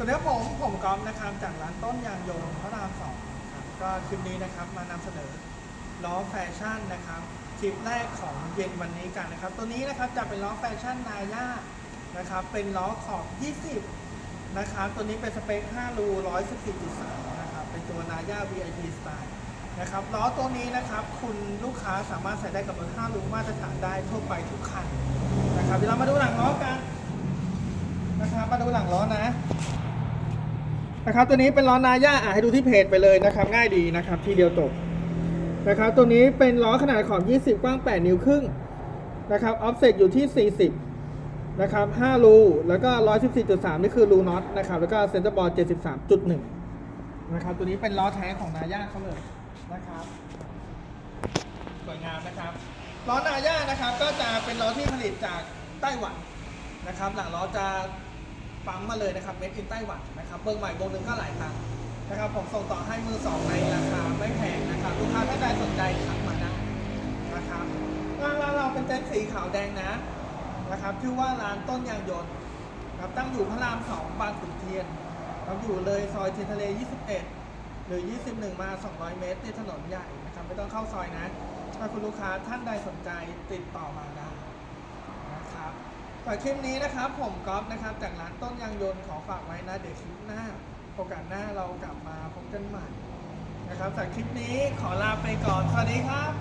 สวัสดีครับผมผมก๊อฟนะครับจากร้านต้นยางยนต์พระรามสองครับก็คลิปนี้นะครับมานำเสนอล้อแฟชั่นนะครับคลิปแรกของเย็นวันนี้กันนะครับ ตัวนี้นะครับจะเป็นล้อแฟชั่นนาย่านะครับเป็นล้อขอบ 20 นะครับ ตัวนี้เป็นสเปค 5 รู 114.3 นะครับ เป็นตัวนาย่า VIP Style นะครับล้อตัวนี้นะครับคุณลูกค้าสามารถใส่ได้กับรถ5รูมาตรฐานได้ทั่วไปทุกคันนะครับเดี๋ยวเรามาดูหลังล้อกันนะครับมาดูหลังล้อนะ นะครับตัวนี้เป็นล้อนาย่าอะให้ดูที่เพจไปเลยนะครับ ง่ายดีนะครับทีเดียวจบนะครับตัวนี้เป็นล้อขนาดขอบ 20 กว้าง 8 นิ้วครึ่งนะครับออฟเซ็ตอยู่ที่ 40นะครับ5รูแล้วก็ 114.3 นี่คือรูน็อตนะครับแล้วก็เซนเตอร์บอล73.1 นะครับตัวนี้เป็นล้อแท้ของนาย่าเขาเลยนะครับสวยงามนะครับล้อนาย่านะครับก็จะเป็นล้อที่ผลิตจากไต้หวันนะครับ หลังล้อจะ ปั๊มมาเลยนะครับเมดอินไต้หวันนะครับเบิ้งใหม่วงหนึ่งก็หลายตังค์นะครับผมส่งต่อให้มือสองในราคาไม่แพงนะครับลูกค้าท่านใดสนใจทักมาได้นะครับร้านเราเป็นเต็นท์สีขาวแดงนะนะครับชื่อว่าร้านต้นยางยนต์ครับตั้งอยู่พระรามสองบางขุนเทียนเราอยู่เลยซอยเทียนทะเล 21 หรือ 21 มา 200 เมตรที่ถนนใหญ่นะครับไม่ต้องเข้าซอยนะถ้าคุณลูกค้าท่านใดสนใจติดต่อมาได้ ฝากคลิปนี้นะครับ ผมก๊อฟนะครับ จากร้านต้นยางยนต์ขอฝากไว้นะ เดี๋ยวคลิปหน้า โอกาสหน้าเรากลับมาพบกันใหม่นะครับจากคลิปนี้ขอลาไปก่อน สวัสดีครับ